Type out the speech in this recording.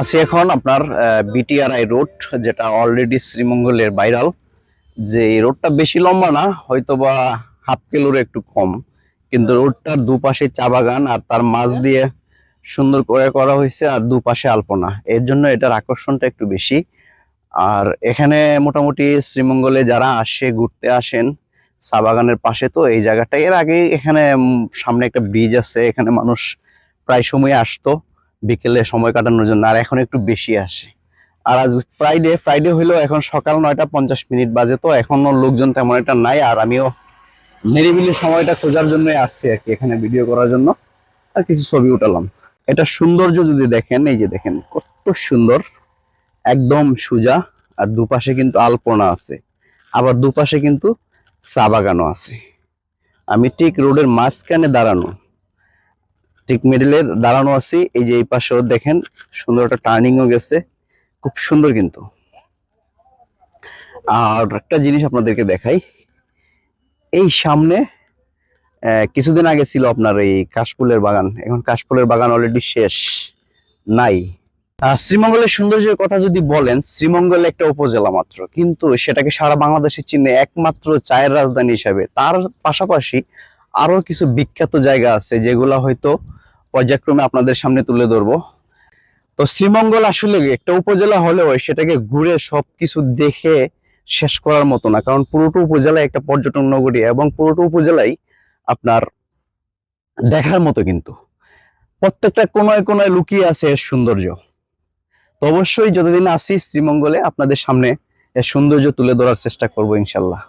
আছি এখন আপনার বিটিআরআই রোড যেটা অলরেডি শ্রীমঙ্গলের বাইরাল। যে এই রোডটা বেশি লম্বা না হয়তো বা হাফ কিলোর একটু কম। কিন্তু রোডটার দুপাশে চা বাগান আর তার মাঝ দিয়ে সুন্দর করে করা হয়েছে আর দুপাশে আলপনা। এর জন্য এটার আকর্ষণটা একটু বেশি। আর এখানে মোটামুটি শ্রীমঙ্গলে যারা আসে ঘুরতে আসেন চা বাগানের পাশে তো এই জায়গাটা এর আগে এখানে সামনে একটা ব্রিজ আছে। এখানে মানুষ প্রায় সময় আসতো। বিকেলে সময় কাটানোর জন্য, আর এখন একটু বেশি আসে। আর আজ ফ্রাইডে ফ্রাইডে হইলেও এখন সকাল নয়টা পঞ্চাশ মিনিট বাজে, তো এখনও লোকজন তেমন একটা নাই, আর আমিও নিরিবিলি সময়টা খোঁজার জন্যই আসছি আর কি এখানে ভিডিও করার জন্য। আর কিছু ছবি উঠালাম। এটা সৌন্দর্য যদি দেখেন, এই যে দেখেন কত সুন্দর, একদম সোজা, আর দুপাশে কিন্তু আলপনা আছে। আবার দুপাশে কিন্তু চা বাগানও আছে। আমি ঠিক রোডের মাঝখানে দাঁড়ানো। ঠিক মিডলের দাঁড়ানো আছি, এই যে এই পাশেও দেখেন, সুন্দর একটা টার্নিংও গেছে, খুব সুন্দর কিন্তু। আর একটা জিনিস আপনাদেরকে দেখাই, এই সামনে কিছুদিন আগে ছিল আপনার এই কাশফুলের বাগান, এখন কাশফুলের বাগান অলরেডি শেষ, নাই। শ্রীমঙ্গলের সৌন্দর্যের কথা যদি বলেন, শ্রীমঙ্গল একটা উপজেলা মাত্র, কিন্তু সেটাকে সারা বাংলাদেশের চিহ্নে একমাত্র চায়ের রাজধানী হিসাবে, তার পাশাপাশি আরও কিছু বিখ্যাত জায়গা আছে, যেগুলো হয়তো পর্যায়ক্রমে আপনাদের সামনে তুলে ধরবো। তো শ্রীমঙ্গল আসলে একটা উপজেলা হলেও সেটাকে ঘুরে সবকিছু দেখে শেষ করার মতো না, কারণ পুরোটা উপজেলা একটা পর্যটন নগরী এবং পুরোটা উপজেলাই আপনার দেখার মতো কিন্তু। প্রত্যেকটা কোনায় কোনায় লুকিয়ে আছে এর সৌন্দর্য। তো অবশ্যই যতদিন আসি শ্রীমঙ্গলে আপনাদের সামনে এর সৌন্দর্য তুলে ধরার চেষ্টা করব ইনশাল্লাহ।